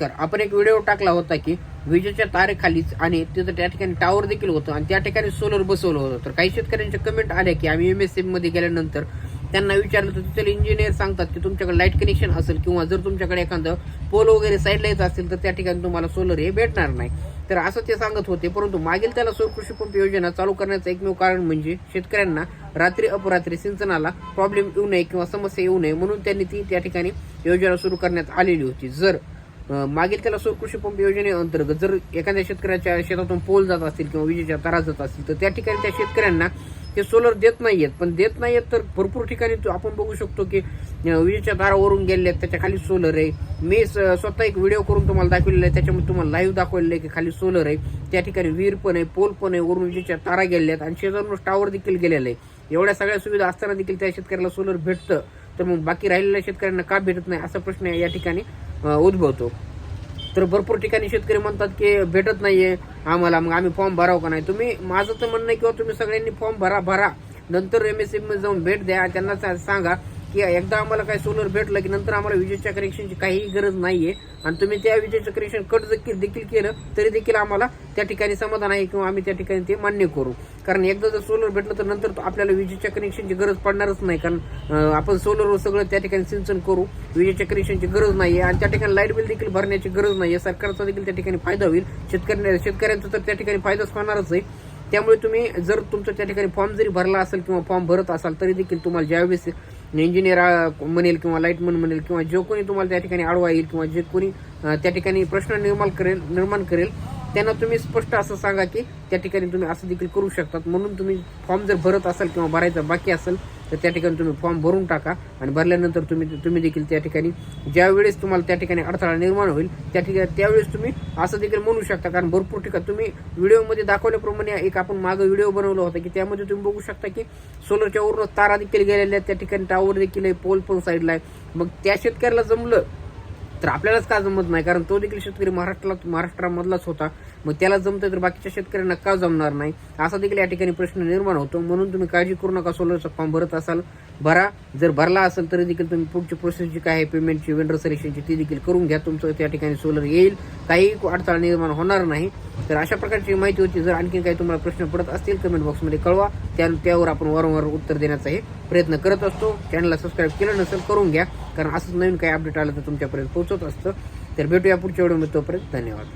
तर आपण एक व्हिडिओ टाकला होता की विजेच्या तारेखालीच आणि तिथं त्या ठिकाणी टावर देखील होतं आणि त्या ठिकाणी सोलर बसवलं होतं. तर काही शेतकऱ्यांच्या कमेंट आल्या की आम्ही एम एसमध्ये गेल्यानंतर त्यांना विचारलं तर तिथले इंजिनियर सांगतात की तुमच्याकडे लाइट कनेक्शन असेल किंवा जर तुमच्याकडे एखादं पोल वगैरे साईडला येत असेल तर त्या ठिकाणी तुम्हाला सोलर हे भेटणार नाही. तर असं ते सांगत होते परंतु मागील त्याला सौर कृषी पंप योजना चालू करण्याचं एकमेव कारण म्हणजे शेतकऱ्यांना रात्री अपरात्री सिंचनाला प्रॉब्लेम येऊ नये किंवा समस्या येऊ नये म्हणून त्यांनी ती त्या ठिकाणी योजना सुरू करण्यात आलेली होती. जर मागील त्याला कृषी पंप योजनेअंतर्गत जर एखाद्या शेतकऱ्याच्या शेतातून पोल जात असतील किंवा विजेच्या तारा जात असतील तर त्या ठिकाणी त्या शेतकऱ्यांना ते सोलर देत नाहीयेत. पण देत नाहीयेत तर भरपूर ठिकाणी तो आपण बघू शकतो की विजेच्या तारावरून गेले आहेत त्याच्याखाली सोलर आहे. मी स- स्वतः एक व्हिडिओ करून तुम्हाला दाखवलेला आहे. त्याच्यामध्ये तुम्हाला लाईव्ह दाखवलेलं आहे की खाली सोलर आहे. त्या ठिकाणी विहीर पण आहे पोल पण आहे. वरून विजेच्या तारा गेलेल्या आहेत आणि शेजारून टावर देखील गेलेला आहे. एवढ्या सगळ्या सुविधा असताना देखील त्या शेतकऱ्याला सोलर भेटतं. तर मग बाकी राहिलेल्या शेतकऱ्यांना का भेटत नाही असा प्रश्न या ठिकाणी उद्भवतो. तर भरपूर ठिकाणी शेतकरी म्हणतात की भेटत नाहीये आम्हाला मग आम्ही फॉर्म भराव का नाही? तुम्ही माझं तर म्हणणं आहे किंवा तुम्ही सगळ्यांनी फॉर्म भरा भरा. नंतर एम एसमध्ये जाऊन भेट द्या त्यांना सा- सांगा. की एकदा आम्हाला काय सोलर भेटलं की नंतर आम्हाला विजेच्या कनेक्शनची काहीही गरज नाहीये. आणि तुम्ही त्या विजेचं कनेक्शन कट देखील देखील केलं तरी देखील आम्हाला त्या ठिकाणी समाधान आहे किंवा आम्ही त्या ठिकाणी ते मान्य करू. कारण एकदा जर सोलर भेटलं तर नंतर आपल्याला विजेच्या कनेक्शनची गरज पडणारच नाही. कारण आपण सोलरवर सगळं त्या ठिकाणी सिंचन करू विजेच्या कनेक्शनची गरज नाही आणि त्या ठिकाणी लाइट बिल देखील भरण्याची गरज नाही सरकारचा देखील त्या ठिकाणी फायदा होईल. शेतकऱ्या शेतकऱ्यांचा तर त्या ठिकाणी फायदाच होणारच आहे. त्यामुळे तुम्ही जर तुमचा त्या ठिकाणी फॉर्म जरी भरला असेल किंवा फॉर्म भरत असाल तरी देखील तुम्हाला ज्यावेळेस इंजिनियर म्हणेल किंवा लाईटमन म्हणेल किंवा जो कोणी तुम्हाला त्या ठिकाणी आडवा येईल किंवा जे कोणी त्या ठिकाणी प्रश्न निर्माण करेल निर्माण करेल त्यांना तुम्ही स्पष्ट असं सांगा की त्या ठिकाणी तुम्ही असं देखील करू शकतात. म्हणून तुम्ही फॉर्म जर भरत असाल किंवा भरायचा बाकी असेल तर त्या ठिकाणी तुम्ही फॉर्म भरून टाका आणि भरल्यानंतर तुम्ही तुम्ही देखील त्या ठिकाणी ज्यावेळेस तुम्हाला त्या ठिकाणी अडथळा निर्माण होईल त्या ठिकाणी त्यावेळेस तुम्ही असं देखील म्हणू शकता. कारण भरपूर ठिकाणी तुम्ही व्हिडिओमध्ये दाखवल्याप्रमाणे एक आपण मागं व्हिडिओ बनवला होता की त्यामध्ये तुम्ही बघू शकता की सोलरच्या वरून तारा देखील गेलेल्या आहेत. त्या ठिकाणी टावर देखील आहे पोल पण साईडला आहे. मग त्या शेतकऱ्याला जमलं तर आपल्यालाच का जमत नाही? कारण तो देखील शेतकरी महाराष्ट्राला महाराष्ट्रामधलाच होता. मग त्याला जमतंय तर बाकीच्या शेतकऱ्यांना का जमणार नाही? असा देखील या ठिकाणी प्रश्न निर्माण होतो. म्हणून तुम्ही काळजी करू नका. सोलरचा फॉर्म भरत असाल भरा. जर भरला असेल तरी देखील तुम्ही पुढची प्रोसेस जी काय आहे पेमेंटची वेंडर सलेक्शनची ती देखील करून घ्या. तुमचं त्या ठिकाणी सोलर येईल. काही अडथळा निर्माण होणार नाही. तर अशा प्रकारची माहिती होती. जर आणखी काही तुम्हाला प्रश्न पडत असतील कमेंट बॉक्समध्ये कळवा. त्या त्यावर आपण वारंवार उत्तर देण्याचा हे प्रयत्न करत असतो. चॅनलला सबस्क्राईब केलं नसेल करून घ्या. कारण असंच नवीन काही अपडेट आलं तर तुमच्यापर्यंत पोहोचत असतं. तर भेटूया पुढच्या व्हिडिओमध्ये तोपर्यंत धन्यवाद.